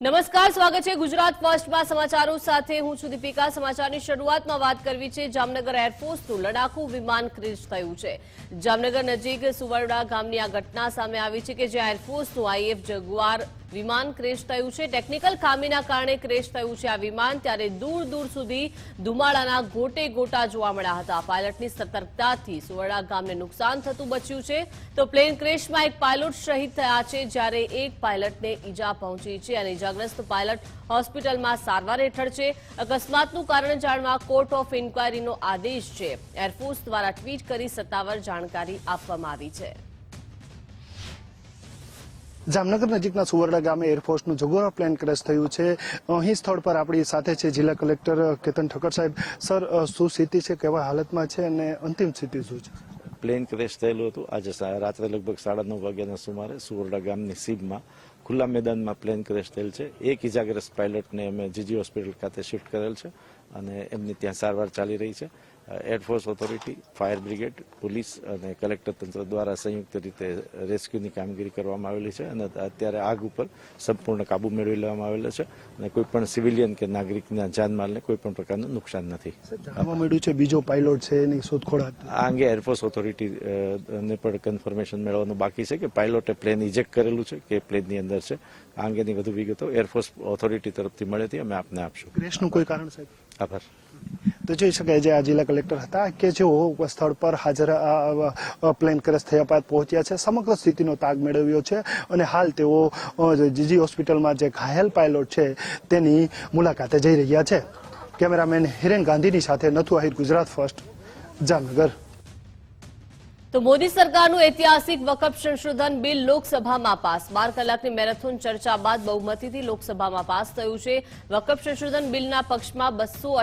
નમસ્કાર, સ્વાગત છે ગુજરાત ફર્સ્ટમાં સમાચારો સાથે હું છું દીપિકા. સમાચારની શરૂઆતમાં વાત કરવી છે, જામનગર એરફોર્સનું લડાકુ વિમાન ક્રેશ થયું છે. જામનગર નજીક સુવરડા ગામની આ ઘટના સામે આવી છે કે જ્યાં એરફોર્સનું આઈએફ જગુઆર વિમાન ક્રેશ થયું છે. ટેકનિકલ ખામીના કારણે ક્રેશ થયું છે આ વિમાન. ત્યારે દૂર દૂર સુધી ધુમાડાના ગોટે ગોટા જોવા મળ્યા હતા. પાયલટની સતર્કતાથી સુવર્ણા ગામને નુકસાન થતું બચ્યું છે. તો પ્લેન ક્રેશમાં એક પાયલોટ શહીદ થયા છે, જ્યારે એક પાયલટને ઈજા પહોંચી છે અને ઈજાગ્રસ્ત પાયલટ હોસ્પિટલમાં સારવાર હેઠળ છે. અકસ્માતનું કારણ જાણવા કોર્ટ ઓફ ઇન્કવાયરીનો આદેશ છે. એરફોર્સ દ્વારા ટ્વીટ કરી સત્તાવાર જાણકારી આપવામાં આવી છે. જામનગર નજીકના સુવર્ણા ગામે એરફોર્સનું જગોરા પ્લેન ક્રેશ થયું છે. અહીં સ્થળ પર આપણી સાથે છે જિલ્લા કલેક્ટર કેતન ઠક્કર સાહેબ. સર શું સ્થિતિ છે? કેવા હાલતમાં છે? અને અંતિમ સ્થિતિ શું છે? પ્લેન ક્રેશ થયેલું હતું. આજે રાત્રે લગભગ સાડા નવ વાગ્યાના સુમારે સુવરડા ગામની સીમમાં ખુલ્લા મેદાનમાં પ્લેન ક્રેશ થયેલ છે. એક ઇજાગ્રસ્ત પાયલટને અમે જીજી હોસ્પિટલ ખાતે શિફ્ટ કરેલ છે અને એમની ત્યાં સારવાર ચાલી રહી છે. Air force authority fire brigade police અને કલેક્ટર તંત્ર દ્વારા સંયુક્ત રીતે રેસ્ક્યુની કામગીરી કરવામાં આવેલી છે અને અત્યારે આગ ઉપર સંપૂર્ણ કાબુ મેળવી લેવામાં આવેલો છે અને કોઈ પણ સિવિલિયન કે નાગરિકના જાનમાલને કોઈ પણ પ્રકારનું નુકસાન નથી. મળ્યું છે બીજો પાયલોટ છે એની શોધખોળ આ અંગે એરફોર્સ ઓથોરિટી ને પણ કન્ફર્મેશન મેળવવાનું બાકી છે કે પાયલોટે પ્લેન ઇજેક્ટ કરેલું છે કે પ્લેનની અંદર છે. આ અંગેની વધુ વિગતો એરફોર્સ ઓથોરિટી તરફથી મળેથી અમે આપને આપશું. ક્રેશનું કોઈ કારણ સાહેબ? આભાર. તો જોઈ શકાય જે આ જિલ્લા કલેક્ટર હતા કે જેઓ સ્થળ પર હાજર પ્લેન ક્રેશ થયા બાદ પહોંચ્યા છે, સમગ્ર સ્થિતિનો તાગ મેળવ્યો છે અને હાલ તેઓ જીજી હોસ્પિટલમાં જે ઘાયલ પાયલોટ છે તેની મુલાકાતે જઈ રહ્યા છે. કેમેરામેન હિરેન ગાંધીની સાથે નથુ આહિર, ગુજરાત ફર્સ્ટ, જામનગર. તો મોદી સરકારનું ઐતિહાસિક વકફ સંશોધન બિલ લોકસભામાં પાસ. બાર કલાકની મેરેથોન ચર્ચા બાદ બહુમતીથી લોકસભામાં પાસ થયું છે. વકફ સંશોધન બિલના પક્ષમાં બસો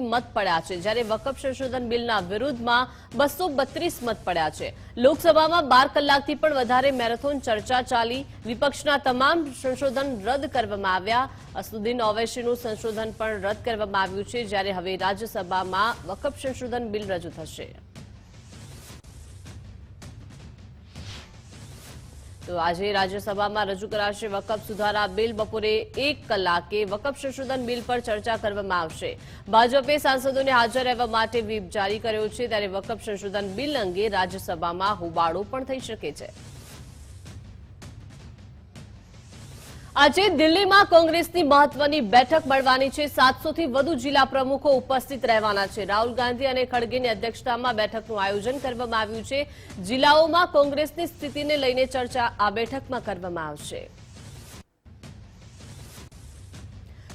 મત પડ્યા છે. જ્યારે વકફ સંશોધન બિલના વિરુદ્ધમાં બસો મત પડ્યા છે. લોકસભામાં બાર કલાકથી પણ વધારે મેરેથોન ચર્ચા ચાલી. વિપક્ષના તમામ સંશોધન રદ કરવામાં આવ્યા. અસુદ્દીન ઓવૈસીનું સંશોધન પણ રદ કરવામાં આવ્યું છે. જ્યારે હવે રાજ્યસભામાં વકફ સંશોધન બિલ રજૂ થશે. તો આજે રાજ્યસભામાં રજૂ કરાશે વકફ સુધારા બિલ. બપોરે એક કલાકે વકફ સંશોધન બિલ પર ચર્ચા કરવામાં આવશે. ભાજપે સાંસદોને હાજર રહેવા માટે વ્હીપ જારી કર્યો છે. ત્યારે વકફ સંશોધન બિલ અંગે રાજ્યસભામાં હોબાળો પણ થઈ શકે છે. આજે દિલ્હીમાં કોંગ્રેસની મહત્વની બેઠક મળવાની છે. સાતસોથી વધુ જિલ્લા પ્રમુખો ઉપસ્થિત રહેવાના છે. રાહુલ ગાંધી અને ખડગેની અધ્યક્ષતામાં બેઠકનું આયોજન કરવામાં આવ્યું છે. જિલ્લાઓમાં કોંગ્રેસની સ્થિતિને લઈને ચર્ચા આ બેઠકમાં કરવામાં આવશે.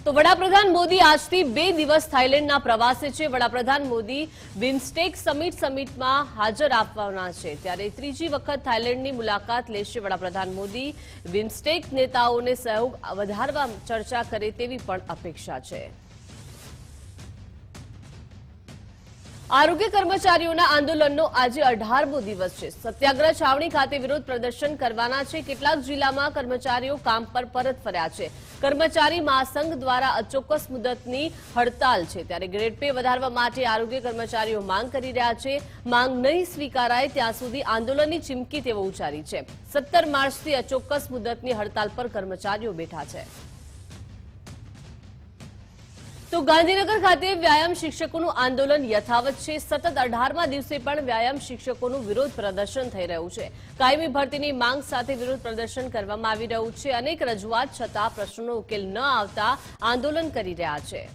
તો વડાપ્રધાન મોદી આજથી બે દિવસ થાઇલેન્ડના પ્રવાસે છે. વડાપ્રધાન મોદી બિમસ્ટેક સમિટ સમિટમાં હાજર આપવાના છે. ત્યારે ત્રીજી વખત થાઇલેન્ડની મુલાકાત લેશે વડાપ્રધાન મોદી. બિમસ્ટેક નેતાઓને સહયોગ વધારવા ચર્ચા કરે તેવી પણ અપેક્ષા છે. આરોગ્ય કર્મચારીઓના આંદોલનનો આજે અઢારમો દિવસ છે. સત્યાગ્રહ છાવણી ખાતે વિરોધ પ્રદર્શન કરવાના છે. કેટલાક જિલ્લામાં કર્મચારીઓ કામ પર પરત ફર્યા છે. કર્મચારી મહાસંઘ દ્વારા અચોક્કસ મુદતની હડતાલ છે. ત્યારે ગ્રેડ પે વધારવા માટે આરોગ્ય કર્મચારીઓ માંગ કરી રહ્યા છે. માંગ નહીં સ્વીકારાય ત્યાં સુધી આંદોલનની ચીમકી તેઓ ઉચ્ચારી છે. સત્તર માર્ચથી અચોક્કસ મુદતની હડતાલ પર કર્મચારીઓ બેઠા છે. તો ગાંધીનગર ખાતે વ્યાયામ શિક્ષકોનું આંદોલન યથાવત છે. સતત અઢારમા દિવસે પણ વ્યાયામ શિક્ષકોનું વિરોધ પ્રદર્શન થઈ રહ્યું છે. કાયમી ભરતીની માંગ સાથે વિરોધ પ્રદર્શન કરવામાં આવી રહ્યું છે. અનેક રજૂઆત છતાં પ્રશ્નોનો ઉકેલ ન આવતા આંદોલન કરી રહ્યા છે.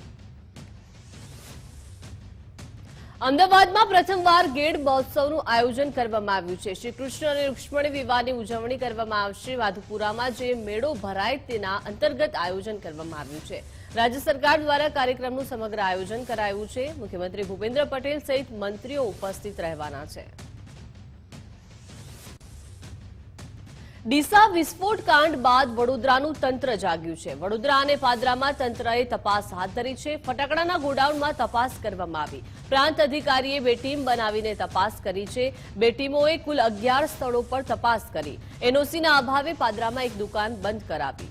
અમદાવાદમાં પ્રથમવાર ગેડ મહોત્સવનું આયોજન કરવામાં આવ્યું છે. શ્રી કૃષ્ણ અને રૂક્ષ્મણી વિવાહની ઉજવણી કરવામાં આવશે. વાધુપુરામાં જે મેળો ભરાય તેના અંતર્ગત આયોજન કરવામાં આવ્યું છે. રાજ્ય સરકાર દ્વારા કાર્યક્રમનું સમગ્ર આયોજન કરાયું છે. મુખ્યમંત્રી ભૂપેન્દ્ર પટેલ સહિત મંત્રીઓ ઉપસ્થિત રહેવાના છે. ડીસા વિસ્ફોટ કાંડ બાદ વડોદરાનું તંત્ર જાગ્યું છે. વડોદરા અને પાદરામાં તંત્રએ તપાસ હાથ ધરી છે. ફટાકડાના ગોડાઉનમાં તપાસ કરવામાં આવી. પ્રાંત અધિકારીએ બે ટીમ બનાવીને તપાસ કરી છે. બે ટીમોએ કુલ અગિયાર સ્થળો પર તપાસ કરી. એનઓસીના અભાવે પાદરામાં એક દુકાન બંધ કરાવી.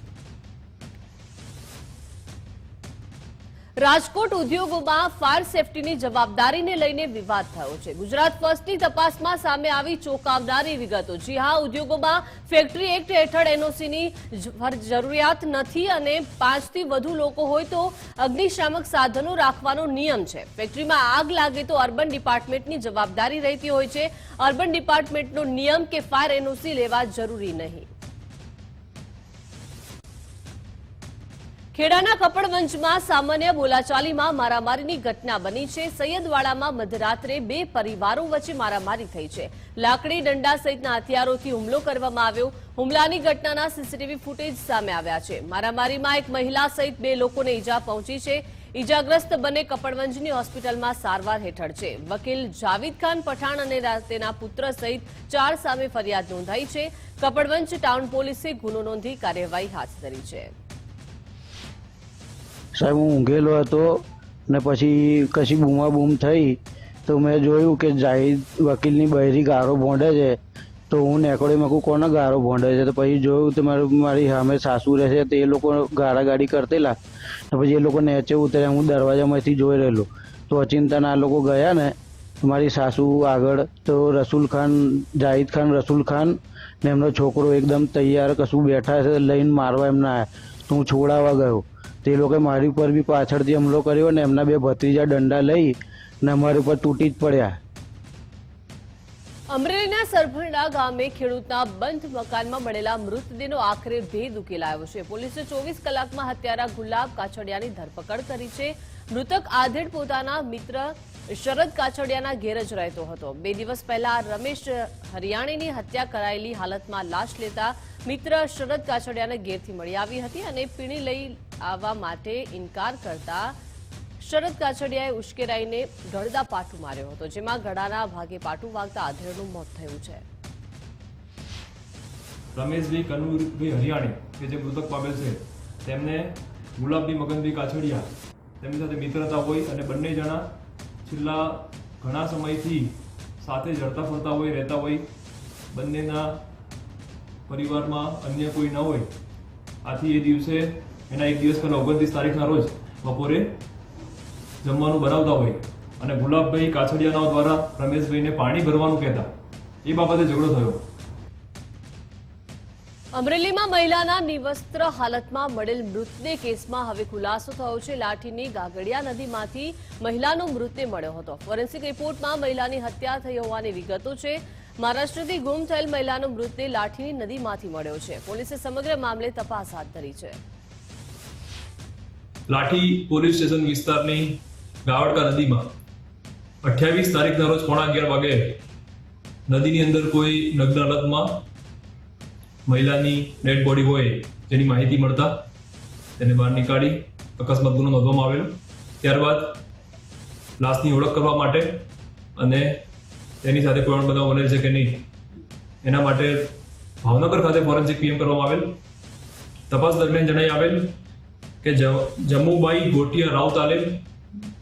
રાજકોટ ઉદ્યોગોમાં ફાયર સેફટીની જવાબદારીને લઈને વિવાદ થયો છે. ગુજરાત ફર્સ્ટની તપાસમાં સામે આવી ચોંકાવનારી વિગતો. જી હા, ઉદ્યોગોમાં ફેક્ટરી એક્ટ હેઠળ એનઓસીની જરૂરિયાત નથી અને પાંચથી વધુ લોકો હોય તો અગ્નિશામક સાધનો રાખવાનો નિયમ છે. ફેક્ટરીમાં આગ લાગે તો અર્બન ડિપાર્ટમેન્ટની જવાબદારી રહેતી હોય છે. અર્બન ડિપાર્ટમેન્ટનો નિયમ કે ફાયર એનઓસી લેવા જરૂરી નહીં. ખેડાના કપડવંજમાં સામાન્ય બોલાચાલીમાં મારામારીની ઘટના બની છે. સૈયદવાડામાં મધરાત્રે બે પરિવારો વચ્ચે મારામારી થઈ છે. લાકડી દંડા સહિતના હથિયારોથી હુમલો કરવામાં આવ્યો. હુમલાની ઘટનાના સીસીટીવી ફૂટેજ સામે આવ્યા છે. મારામારીમાં એક મહિલા સહિત બે લોકોને ઈજા પહોંચી છે. ઈજાગ્રસ્ત બંને કપડવંજની હોસ્પિટલમાં સારવાર હેઠળ છે. વકીલ જાવીદ ખાન પઠાણ અને તેના પુત્ર સહિત ચાર સામે ફરિયાદ નોંધાઈ છે. કપડવંજ ટાઉન પોલીસે ગુનો નોંધી કાર્યવાહી હાથ ધરી છે. સાહેબ, હું ઊંઘેલો હતો ને પછી કશી બૂમાબૂમ થઈ તો મેં જોયું કે જાહિદ વકીલની બહેરી ગારો ભોંડે છે. તો હું નેકળે મેં કહું કોને ગારો ભોંડે છે? તો પછી જોયું તો મારું, મારી સામે સાસુ રહે છે, તો એ લોકો ગાળાગાડી કરતેલા. તો પછી એ લોકો નેચે ઉતર્યા હું દરવાજામાંથી જોઈ રહેલો. તો અચિંતાના આ લોકો ગયા ને મારી સાસુ આગળ, તો રસુલ ખાન, જાહિદ ખાન, રસુલ ખાન ને એમનો છોકરો એકદમ તૈયાર, કશું બેઠા છે લઈને મારવા એમના આવ્યા તો હું છોડાવવા ગયો. તે લોકોએ મારી ઉપર બી પાછળથી હુમલો કર્યો ને એમના બે ભત્રીજા દંડા લઈ ને અમારી ઉપર તૂટી જ પડ્યા. અમરેલીના સરભરડા ગામે ખેડૂતના બંધ મકાનમાં મળેલા મૃતદેહનો આખરે ભેદ ઉકેલાયો છે. પોલીસે ચોવીસ કલાકમાં હત્યારા ગુલાબ કાછડિયાની ધરપકડ કરી છે. મૃતક આધેડ પોતાના મિત્ર શરદ કાછડિયાના ઘેર જ રહેતો હતો. બે દિવસ પહેલા રમેશ હરિયાણીની હત્યા કરાયેલી હાલતમાં લાશ લેતા મિત્ર શરદ કાછડિયાને ઘેરથી મળી આવી હતી અને પીણી લઈ આવવા માટે ઇનકાર કરતા શરદ કાછડિયાએ ઉશ્કેરાઈને ગળદા પાટું માર્યો હતો, જેમાં ગળાના ભાગે પાટું વાગતા આધેડનું મોત થયું છે. રમેશભાઈ કનુરભાઈ હરિયાણી, કે જે મૃતક પામેલ છે, તેમને ગુલાબભાઈ મગનભાઈ કાછડિયા, તેમની સાથે મિત્રતા હોય અને બંને જણા છેલ્લા ઘણા સમયથી સાથે જડતા ફરતા હોય, રહેતા હોય, બંનેના પરિવારમાં અન્ય કોઈ ન હોય, આથી એ દિવસે એના એક દિવસ પહેલાં ઓગણત્રીસ તારીખના રોજ બપોરે જમવાનું બનાવતા હોય અને ગુલાબભાઈ કાછડિયાના દ્વારા રમેશભાઈને પાણી ભરવાનું કહેતા, એ બાબતે ઝઘડો થયો. અમરેલીમાં મહિલાના નિવસ્ત્ર હાલતમાં મળેલ મૃતદેહ કેસમાં હવે ખુલાસો થયો છે. લાઠીની ગાગડિયા નદીમાંથી મહિલાનો મૃતદેહ મળ્યો હતો. ફોરેન્સિક રિપોર્ટમાં મહિલાની હત્યા થઈ હોવાની વિગતો છે. મહારાષ્ટ્રથી ગુમ થયેલ મહિલાનો મૃતદેહ લાઠીની નદીમાંથી મળ્યો છે. પોલીસે સમગ્ર મામલે તપાસ હાથ ધરી છે. લાઠી પોલીસ સ્ટેશન વિસ્તારની ગાવડકા નદીમાં અઠ્યાવીસ તારીખના રોજ પોણા અગિયાર વાગે નદીની અંદર કોઈ નગ્ન હાલતમાં મહિલાની ડેડ બોડી હોય તેની માહિતી મળતા તેને બહાર નીકાળી અકસ્માત ગુનો નોંધવામાં આવેલો. ત્યારબાદ લાશની ઓળખ કરવા માટે અને તેની સાથે કોઈ બનાવ બનેલ છે કે નહીં, એના માટે ભાવનગર ખાતે ફોરેન્સિક પીએમ કરવામાં આવેલ. તપાસ દરમિયાન જણાઈ આવેલ કે જમ્મુબાઈ ગોટિયા રાવ તાલીમ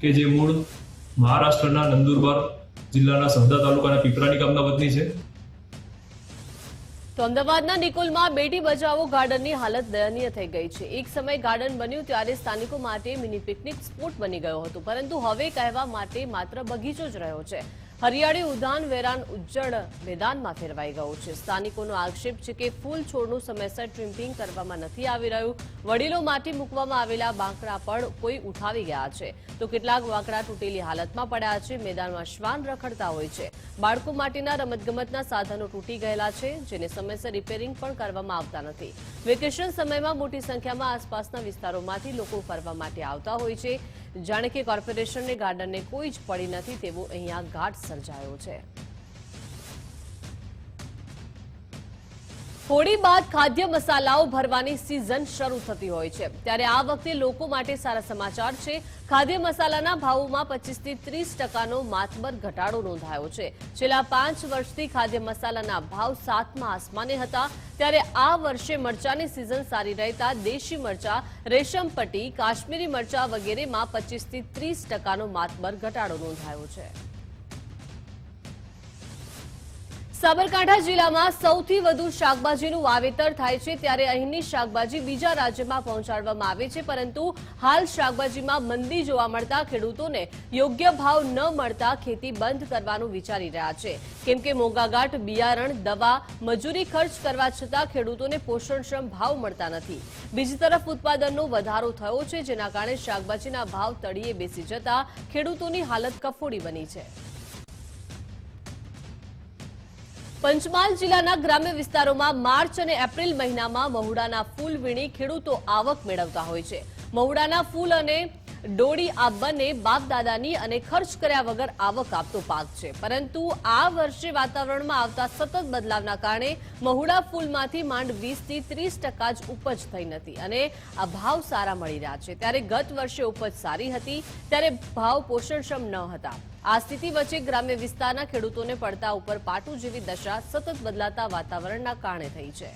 કે જે મૂળ મહારાષ્ટ્રના નંદુરબાર જિલ્લાના સહદા તાલુકાના પીપરાની ગામના વતની છે. તો અમદાવાદના નિકોલમાં બેટી બચાવો ગાર્ડનની હાલત દયનીય થઈ ગઈ છે. એક સમય ગાર્ડન બન્યું ત્યારે સ્થાનિકો માટે મિની પિકનિક સ્પોટ બની ગયો હતો. પરંતુ હવે કહેવા માટે માત્ર બગીચો જ રહ્યો છે. હરિયાળી ઉદ્યાન વેરાન ઉજ્જડ મેદાનમાં ફેરવાઈ ગયું છે. સ્થાનિકોનો આક્ષેપ છે કે ફૂલ છોડનું સમયસર ટ્રીમ્પિંગ કરવામાં નથી આવી રહ્યું. વડીલો માટે મૂકવામાં આવેલા બાંકડા પણ કોઈ ઉઠાવી ગયા છે. તો કેટલાક બાંકડા તૂટેલી હાલતમાં પડ્યા છે. મેદાનમાં શ્વાન રખડતા હોય છે. બાળકો માટેના રમતગમતના સાધનો તૂટી ગયેલા છે, જેને સમયસર રિપેરિંગ પણ કરવામાં આવતા નથી. વેકેશન સમયમાં મોટી સંખ્યામાં આસપાસના વિસ્તારોમાંથી લોકો ફરવા માટે આવતા હોય છે. જાણે કે કોર્પોરેશનને ગાર્ડનને કોઈ જ પડી નથી તેવો અહીંયા ઘાટ સર્જાયો છે. હોળી બાદ ખાદ્ય મસાલાઓ ભરવાની સિઝન શરૂ થતી હોય છે. ત્યારે આ વખતે લોકો માટે સારા સમાચાર છે. ખાદ્ય મસાલાના ભાવોમાં પચીસથી ત્રીસ ટકાનો માતબર ઘટાડો નોંધાયો છે. છેલ્લા પાંચ વર્ષથી ખાદ્ય મસાલાના ભાવ સાતમા આસમાને હતા. ત્યારે આ વર્ષે મરચાની સિઝન સારી રહેતા દેશી મરચા રેશમપટ્ટી કાશ્મીરી મરચા વગેરેમાં પચીસથી ત્રીસ ટકાનો માતબર ઘટાડો નોંધાયો છે. સાબરકાંઠા જિલ્લામાં સૌથી વધુ શાકભાજીનું વાવેતર થાય છે ત્યારે અહીંની શાકભાજી બીજા રાજ્યમાં પહોંચાડવામાં આવે છે, પરંતુ હાલ શાકભાજીમાં મંદી જોવા મળતા ખેડૂતોને યોગ્ય ભાવ ન મળતા ખેતી બંધ કરવાનું વિચારી રહ્યા છે. કેમ કે મોંઘાઘાટ, બિયારણ, દવા, મજૂરી ખર્ચ કરવા છતાં ખેડૂતોને પોષણક્ષમ ભાવ મળતા નથી. બીજી તરફ ઉત્પાદનનો વધારો થયો છે, જેના કારણે શાકભાજીના ભાવ તળિયે બેસી જતા ખેડૂતોની હાલત કફોડી બની છે. પંચમહાલ જિલ્લાના ગ્રામ્ય વિસ્તારોમાં માર્ચ અને એપ્રિલ મહિનામાં મહુડાના ફૂલ વીણી ખેડૂતો આવક મેળવતા હોય છે. મહુડાના ફૂલ અને ડોળી આ બંને બાપ દાદાની અને ખર્ચ કર્યા વગર આવક આપતો પાક છે. પરંતુ આ વર્ષે વાતાવરણમાં આવતા સતત બદલાવના કારણે મહુડા ફૂલમાંથી માંડ વીસથી ત્રીસ ટકા જ ઉપજ થઈ નથી અને આ ભાવ સારા મળી રહ્યા છે. ત્યારે ગત વર્ષે ઉપજ સારી હતી, ત્યારે ભાવ પોષણક્ષમ ન હતા. આ સ્થિતિ વચ્ચે ગ્રામ્ય વિસ્તારના ખેડૂતોને પડતા ઉપર પાટું જેવી દશા સતત બદલાતા વાતાવરણના કારણે થઈ છે.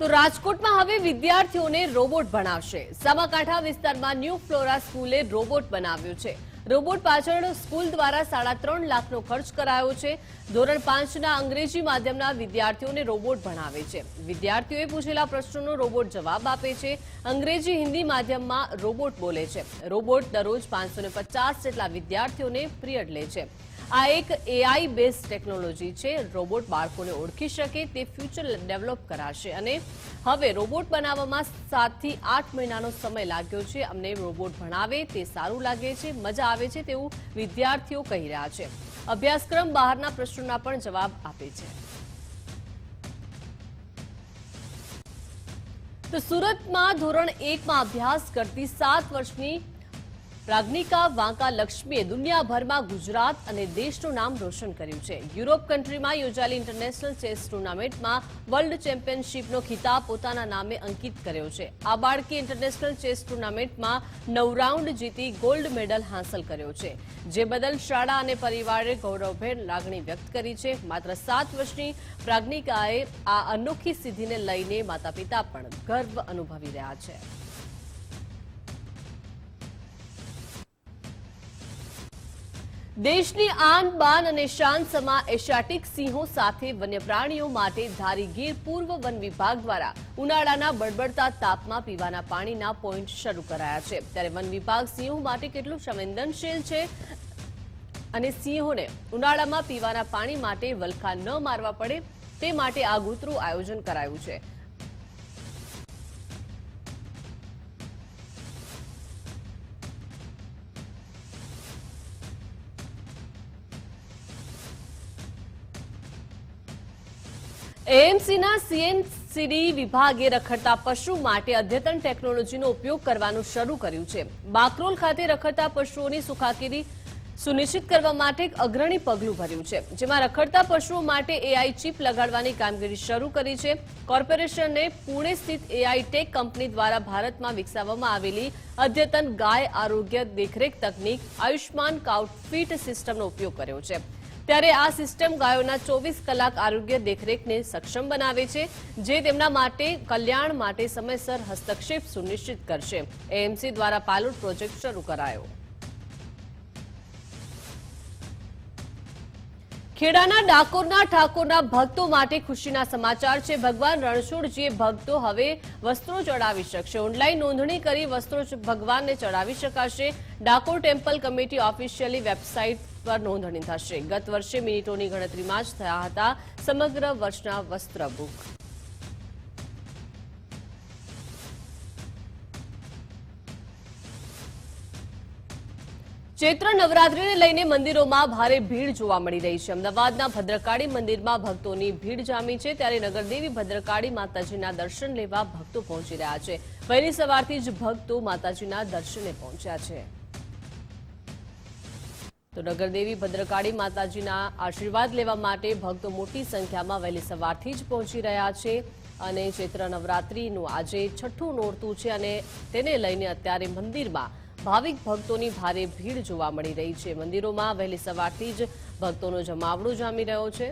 તો રાજકોટમાં હવે વિદ્યાર્થીઓને રોબોટ ભણાવશે. સામાકાંઠા વિસ્તારમાં ન્યૂ ફ્લોરા સ્કૂલે રોબોટ બનાવ્યો છે. રોબોટ પાછળ સ્કૂલ દ્વારા સાડા ત્રણ લાખનો ખર્ચ કરાયો છે. ધોરણ પાંચના અંગ્રેજી માધ્યમના વિદ્યાર્થીઓને રોબોટ ભણાવે છે. વિદ્યાર્થીઓએ પૂછેલા પ્રશ્નોનો રોબોટ જવાબ આપે છે. અંગ્રેજી હિન્દી માધ્યમમાં રોબોટ બોલે છે. રોબોટ દરરોજ પાંચસો જેટલા વિદ્યાર્થીઓને પિરિયડ લે છે. આ એક એઆઈ બેઝ ટેકનોલોજી છે. રોબોટ બાળકોને ઓળખી શકે, તે ફ્યુચર ડેવલપ કરાશે. અને હવે રોબોટ બનાવવામાં સાતથી આઠ મહિનાનો સમય લાગ્યો છે. અમને રોબોટ ભણાવે, તે સારું લાગે છે, મજા આવે છે તેવું વિદ્યાર્થીઓ કહી રહ્યા છે. અભ્યાસક્રમ બહારના પ્રશ્નોના પણ જવાબ આપે છે. તો સુરતમાં ધોરણ એકમાં અભ્યાસ કરતી સાત વર્ષની પ્રાજ્ઞિકા વાંકા લક્ષ્મીએ દુનિયાભરમાં ગુજરાત અને દેશનું નામ રોશન કર્યું છે. યુરોપ કન્ટ્રીમાં યોજાયેલી ઇન્ટરનેશનલ ચેસ ટુર્નામેન્ટમાં વર્લ્ડ ચેમ્પિયનશિપનો ખિતાબ પોતાના નામે અંકિત કર્યો છે. આ બાળકી ઇન્ટરનેશનલ ચેસ ટુર્નામેન્ટમાં નવ રાઉન્ડ જીતી ગોલ્ડ મેડલ હાંસલ કર્યો છે. જે બદલ શાળા અને પરિવારે ગૌરવભેર લાગણી વ્યક્ત કરી છે. માત્ર સાત વર્ષની પ્રાજ્ઞિકાએ આ અનોખી સિદ્ધિને લઈને માતા પિતા પણ ગર્વ અનુભવી રહ્યા છે. દેશની આન બાન અને શાન સમા એશિયાટિક સિંહો સાથે વન્યપ્રાણીઓ માટે ધારી ગીર પૂર્વ વન વિભાગ દ્વારા ઉનાળાના બળબડતા તાપમાં પીવાના પાણીના પોઈન્ટ શરૂ કરાયા છે. ત્યારે વન વિભાગ સિંહો માટે કેટલું સંવેદનશીલ છે અને સિંહોને ઉનાળામાં પીવાના પાણી માટે વલખા ન મારવા પડે તે માટે આગોતરું આયોજન કરાયું છે. એએમસીના સીએનસીડી વિભાગે રખડતા પશુ માટે અદ્યતન ટેકનોલોજીનો ઉપયોગ કરવાનું શરૂ કર્યું છે. બાકરોલ ખાતે રખડતા પશુઓની સુખાકીરી સુનિશ્ચિત કરવા માટે એક અગ્રણી પગલું ભર્યું છે. જેમાં રખડતા પશુઓ માટે એઆઈ ચીપ લગાડવાની કામગીરી શરૂ કરી છે. કોર્પોરેશને પુણે સ્થિત એઆઈ ટેક કંપની દ્વારા ભારતમાં વિકસાવવામાં આવેલી અદ્યતન ગાય આરોગ્ય દેખરેખ તકનીક આયુષ્માન કાઉટફીટ સિસ્ટમનો ઉપયોગ કર્યો છે. ત્યારે આ સિસ્ટમ ગાયોના ચોવીસ કલાક આરોગ્ય દેખરેખને સક્ષમ બનાવે છે, જે તેમના માટે કલ્યાણ માટે સમયસર હસ્તક્ષેપ સુનિશ્ચિત કરશે. એએમસી દ્વારા પાયલોટ પ્રોજેક્ટ શરૂ કરાયો. ખેડાના ડાકોરના ઠાકોરના ભક્તો માટે ખુશીના સમાચાર છે. ભગવાન રણછોડજીએ ભક્તો હવે વસ્ત્રો ચડાવી શકશે. ઓનલાઈન નોંધણી કરી વસ્ત્રો ભગવાનને ચડાવી શકાશે. Dakor temple committee officially website પર નોંધણી થશે. ગત વર્ષે મિનિટોની ગણતરીમાં જ થયા હતા સમગ્ર વર્ષના વસ્ત્ર બુક. ચૈત્ર નવરાત્રીને લઈને મંદિરોમાં ભારે ભીડ જોવા મળી રહી છે. અમદાવાદના ભદ્રકાળી મંદિરમાં ભક્તોની ભીડ જામી છે ત્યારે નગરદેવી ભદ્રકાળી માતાજીના દર્શન લેવા ભક્તો પહોંચી રહ્યા છે. વહેલી સવારથી જ ભક્તો માતાજીના દર્શને પહોંચ્યા છે. તો નગરદેવી ભદ્રકાળી માતાજીના આશીર્વાદ લેવા માટે ભક્તો મોટી સંખ્યામાં વહેલી સવારથી જ પહોંચી રહ્યા છે અને ચૈત્ર નવરાત્રીનું આજે છઠ્ઠું નોરતું છે અને તેને લઈને અત્યારે મંદિરમાં ભાવિક ભક્તોની ભારે ભીડ જોવા મળી રહી છે. મંદિરોમાં વહેલી સવારથી જ ભક્તોનો જમાવડો જામી રહ્યો છે.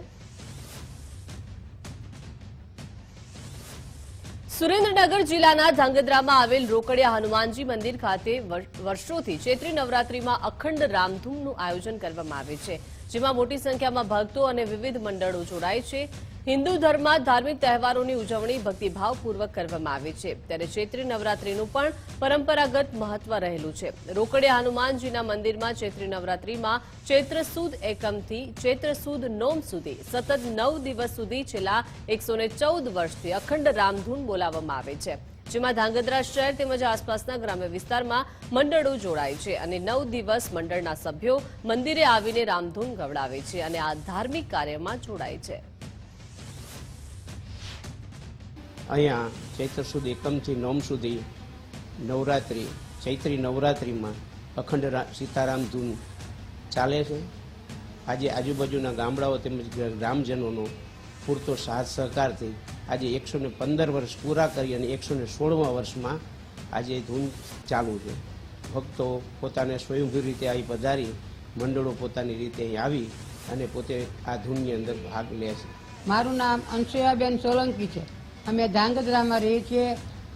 સુરેન્દ્રનગર જિલ્લાના ધાંગધ્રામાં આવેલ રોકડિયા હનુમાનજી મંદિર ખાતે વર- વર્ષોથી ચૈત્રી નવરાત્રીમાં અખંડ રામધૂમનું આયોજન કરવામાં આવે છે, જેમાં મોટી સંખ્યામાં ભક્તો અને વિવિધ મંડળો જોડાય છે. હિન્દુ ધર્મમાં ધાર્મિક તહેવારોની ઉજવણી ભક્તિભાવપૂર્વક કરવામાં આવે છે. ત્યારે ચૈત્રી નવરાત્રીનું પણ પરંપરાગત મહત્વ રહેલું છે. રોકડિયા હનુમાનજીના મંદિરમાં ચૈત્રી નવરાત્રીમાં ચૈત્ર સુદ એકમથી ચૈત્ર સુદ નોમ સુધી સતત નવ દિવસ સુધી છેલ્લા એકસો વર્ષથી અખંડ રામધૂન બોલાવવામાં આવે છે. જેમાં ધાંગધ્રા શહેર તેમજ આસપાસના ગ્રામ્ય વિસ્તારમાં મંડળો જોડાય છે અને નવ દિવસ મંડળના સભ્યો મંદિરે આવીને રામધૂન ગવડાવે છે અને આ ધાર્મિક કાર્યમાં જોડાય છે. અહીંયા ચૈત્ર સુદ એકમથી નોમ સુધી નવરાત્રિ, ચૈત્રી નવરાત્રિમાં અખંડ સીતારામ ધૂન ચાલે છે. આજે આજુબાજુના ગામડાઓ તેમજ ગ્રામજનોનો પૂરતો સાથ સહકારથી આજે એકસો ને પંદર વર્ષ પૂરા કરી અને એકસો ને સોળમા વર્ષમાં આજે ધૂન ચાલુ છે. ભક્તો પોતાને સ્વયંભૂ રીતે અહીં પધારી, મંડળો પોતાની રીતે અહીં આવી અને પોતે આ ધૂનની અંદર ભાગ લે છે. મારું નામ અંશુયાબેન સોલંકી છે. અમે ધાંગધ્રામાં રહીએ છીએ.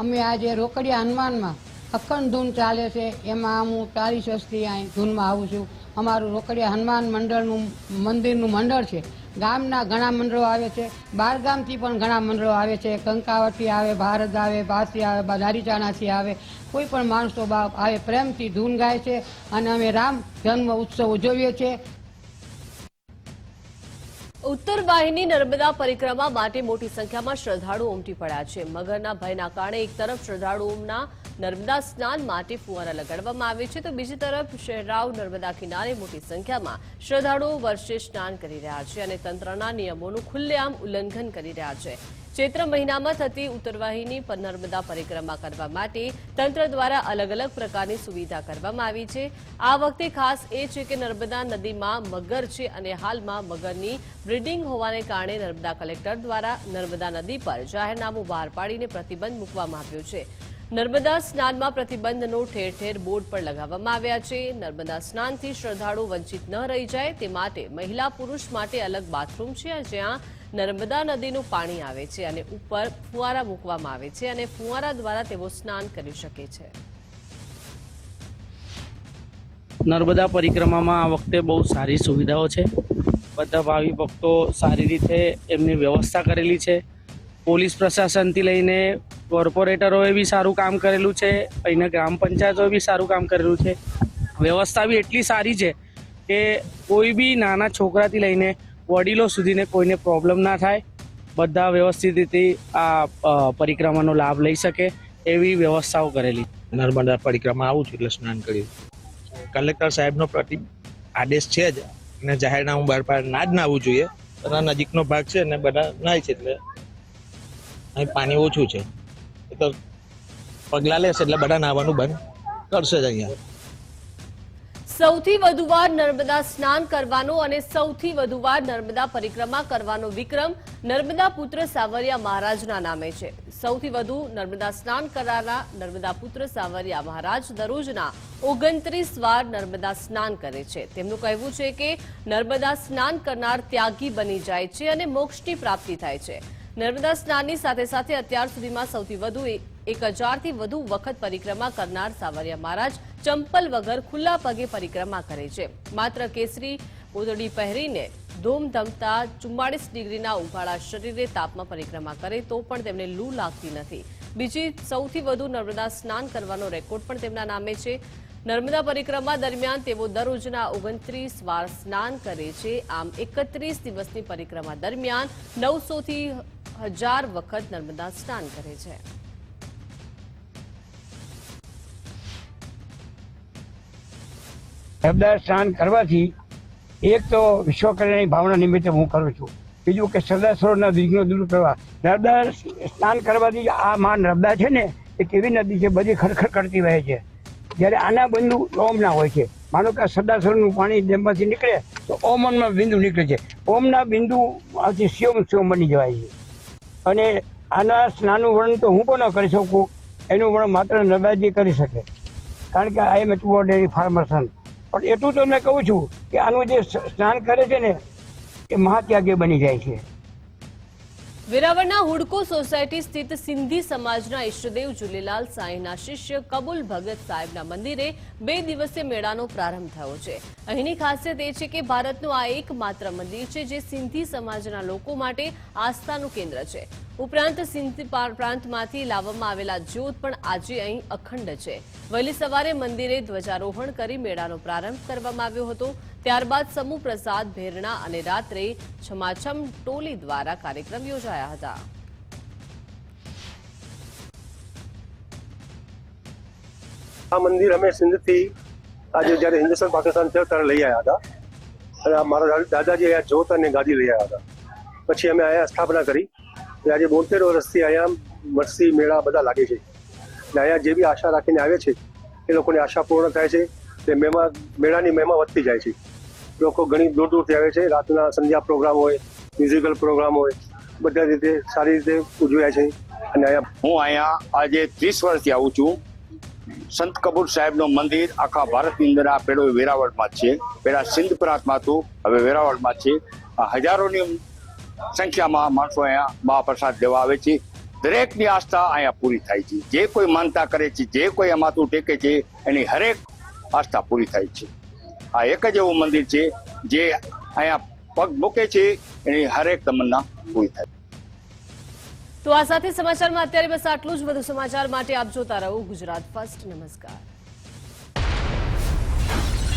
અમે આજે રોકડિયા હનુમાનમાં અખંડ ધૂન ચાલે છે. એમાં હું ચાલીસ વર્ષથી અહીં ધૂનમાં આવું છું. અમારું રોકડિયા હનુમાન મંડળનું મંદિરનું મંડળ છે. ગામના ઘણા મંડળો આવે છે. બાર ગામથી પણ ઘણા મંડળો આવે છે. કંકાવટી આવે, ભારત આવે ભાસી આવે ધારીચાણાથી આવે. કોઈ પણ માણસો આવે, પ્રેમથી ધૂન ગાય છે અને અમે રામ જન્મ ઉત્સવ ઉજવીએ છીએ. ઉત્તર વાહિની નર્મદા પરિક્રમા માટે મોટી સંખ્યામાં શ્રદ્ધાળુઓ ઉમટી પડ્યા છે. મગરના ભયના કારણે એક તરફ શ્રદ્ધાળુઓના નર્મદા સ્નાન માટે ફુવારા લગાડવામાં આવે છે. તો બીજી તરફ શહેરાવ નર્મદા કિનારે મોટી સંખ્યામાં શ્રદ્ધાળુઓ વર્ષે સ્નાન કરી રહ્યા છે અને તંત્રના નિયમોનું ખુલ્લેઆમ ઉલ્લંઘન કરી રહ્યા છે. ચૈત્ર મહિનામાં થતી ઉત્તરવાહિની નર્મદા પરિક્રમા કરવા માટે તંત્ર દ્વારા અલગ અલગ પ્રકારની સુવિધા કરવામાં આવી છે. આ વખતે ખાસ એ છે કે નર્મદા નદીમાં મગર છે અને હાલમાં મગરની બ્રીડિંગ હોવાને કારણે નર્મદા કલેક્ટર દ્વારા નર્મદા નદી પર જાહેરનામું બહાર પાડીને પ્રતિબંધ મૂકવામાં આવ્યો છે. નર્મદા સ્નાનમાં પ્રતિબંધનો ઠેર ઠેર બોર્ડ પર લગાવવામાં આવ્યા છે. નર્મદા સ્નાનથી શ્રદ્ધાળુ વંચિત ન રહી જાય તે માટે મહિલા પુરુષ માટે અલગ બાથરૂમ છે. જ્યાં નર્મદા નદીનું પાણી આવે છે અને ઉપર ફુવારા મૂકવામાં આવે છે અને ફુવારા દ્વારા તેઓ સ્નાન કરી શકે છે. નર્મદા પરિક્રમામાં આ વખતે બહુ સારી સુવિધાઓ છે. બધા ભાવિ ભક્તો સારી રીતે એમની વ્યવસ્થા કરેલી છે. પોલીસ પ્રશાસનથી લઈને કોર્પોરેટરોએ બી સારું કામ કરેલું છે, અહીંના ગ્રામ પંચાયતોએ બી સારું કામ કરેલું છે. વ્યવસ્થા બી એટલી સારી છે કે કોઈ બી નાના છોકરાથી લઈને વડીલો સુધીને કોઈને પ્રોબ્લેમ ના થાય. બધા વ્યવસ્થિત રીતે આ પરિક્રમાનો લાભ લઈ શકે એવી વ્યવસ્થાઓ કરેલી. નર્મદા પરિક્રમા આવું છું એટલે સ્નાન કર્યું કલેક્ટર સાહેબનો પ્રતિ આદેશ છે જ. અને જાહેરનામું બહાર પાડ ના જ નાહવું જોઈએ. બધા નજીકનો ભાગ છે અને બધા નાય છે એટલે અહીં પાણી ઓછું છે. તો પગલાં લેશે એટલે બધા નાહવાનું બંધ કરશે જ અહીંયા. સૌથી વધુ વાર નર્મદા સ્નાન કરવાનો અને સૌથી વધુ વાર નર્મદા પરિક્રમા કરવાનો વિક્રમ નર્મદા પુત્ર સાવરિયા મહારાજના નામે છે. સૌથી વધુ નર્મદા સ્નાન કરનારા નર્મદા પુત્ર સાવરિયા મહારાજ દરરોજના ઓગણત્રીસ વાર નર્મદા સ્નાન કરે છે. તેમનું કહેવું છે કે નર્મદા સ્નાન કરનાર ત્યાગી બની જાય છે અને મોક્ષની પ્રાપ્તિ થાય છે. નર્મદા સ્નાનની સાથે સાથે અત્યાર સુધીમાં સૌથી વધુ એક હજારથી વધુ વખત પરિક્રમા કરનાર સાવરિયા મહારાજ ચંપલ વગર ખુલ્લા પગે પરિક્રમા કરે છે. માત્ર કેસરી ઉદડી પહેરીને ધૂમધમતા ચુમ્માળીસ ડિગ્રીના ઉઘાડા શરીરે તાપમાં પરિક્રમા કરે તો પણ તેમને લૂ લાગતી નથી. બીજી સૌથી વધુ નર્મદા સ્નાન કરવાનો રેકોર્ડ પણ તેમના નામે છે. નર્મદા પરિક્રમા દરમિયાન તેઓ દરરોજના ઓગણત્રીસ વાર સ્નાન કરે છે. આમ એકત્રીસ દિવસની પરિક્રમા દરમિયાન નવસોથી હજાર વખત નર્મદા સ્નાન કરે છે. નર્મદા સ્નાન કરવાથી એક તો વિશ્વકલ્યાણની ભાવના નિમિત્તે હું કરું છું. બીજું કે સરદાર સરોવરના વિઘ્નો દૂર કરવા. નર્મદા સ્નાન કરવાથી આ માં નર્મદા છે ને, એ કેવી નદી છે બધી ખરખર કરતી વહે છે. જ્યારે આના બિંદુ ઓમના હોય છે. માનો કે સરદાર સરોવરનું પાણી જેમાંથી નીકળે તો ઓમનમાં બિંદુ નીકળે છે. ઓમના બિંદુ આથી શિવમ સ્યોમ બની જવાય છે. અને આના સ્નાનનું વર્ણન તો હું પણ ન કરી શકું, એનું વર્ણન માત્ર નર્મદાજી કરી શકે. કારણ કે આઈ એમ ટુ ઓર્ડિનરી ફાર્મર્સન પણ એટલું તો મેં કહું છું કે આનું જે સ્નાન કરે છે ને, એ મહાત્યાગી બની જાય છે. વેરાવળના હુડકો સોસાયટી સ્થિત સિંધી સમાજના ઈષ્ટદેવ ઝૂલેલાલ સાંઈના શિષ્ય કબૂલ ભગત સાહેબના મંદિરે બે દિવસીય મેળાનો પ્રારંભ થયો છે. અહીંની ખાસિયત એ છે કે ભારતનું આ એકમાત્ર મંદિર છે જે સિંધી સમાજના લોકો માટે આસ્થાનું કેન્દ્ર છે. ઉપરાંત સિંધી પ્રાંતમાંથી લાવવામાં આવેલા જ્યોત પણ આજે અહીં અખંડ છે. વહેલી સવારે મંદિરે ધ્વજારોહણ કરી મેળાનો પ્રારંભ કરવામાં આવ્યો હતો. ત્યારબાદ સમૂહ પ્રસાદ, ભેરણા અને રાત્રે છમાછમ ટોલી દ્વારા કાર્યક્રમ યોજાયા હતા. આ મંદિર અમે સિંધથી આજે જ્યારે હિન્દુસ્તાન, પાકિસ્તાન થયો ત્યારે લઈ આવ્યા હતા. અને મારા દાદાજી અહીંયા જોત અને ગાદી લઈ આવ્યા હતા. પછી અમે અહીંયા સ્થાપના કરી. આજે બોતેર વર્ષથી અહીંયા મરસી મેળા બધા લાગે છે. અને અહીંયા જે બી આશા રાખીને આવે છે, એ લોકોની આશા પૂર્ણ થાય છે. તે મેળાની મહેમા વધતી જાય છે. લોકો ઘણી દૂર દૂરથી આવે છે. રાતના સંધ્યા પ્રોગ્રામ હોય મ્યુઝિકલ પ્રોગ્રામ હોય, બધા રીતે સારી રીતે ઉજવાય છે. અને હું અહીંયા આજે ત્રીસ વર્ષથી આવું છું. સંત કપૂર સાહેબનું મંદિર આખા ભારતની અંદર આ પેલો વેરાવળમાં છે. પેલા સિંધ પ્રાંતમાં હતું, હવે વેરાવળમાં છે. આ હજારોની સંખ્યામાં માણસો અહીંયા મહાપ્રસાદ લેવા આવે છે. દરેકની આસ્થા અહીંયા પૂરી થાય છે. જે કોઈ માનતા કરે છે, જે કોઈ માથું ટેકે છે, એની હરેક આસ્થા પૂરી થાય છે. આ એક જ એવું મંદિર છે જે અહીંયા પગ મૂકે છે એની હરેક તમન્ના પૂરી થાય. તો આ સાથે સમાચારમાં અત્યારે બસ આટલું જ. વધુ સમાચાર માટે આપ જોતા રહો ગુજરાત ફર્સ્ટ. નમસ્કાર.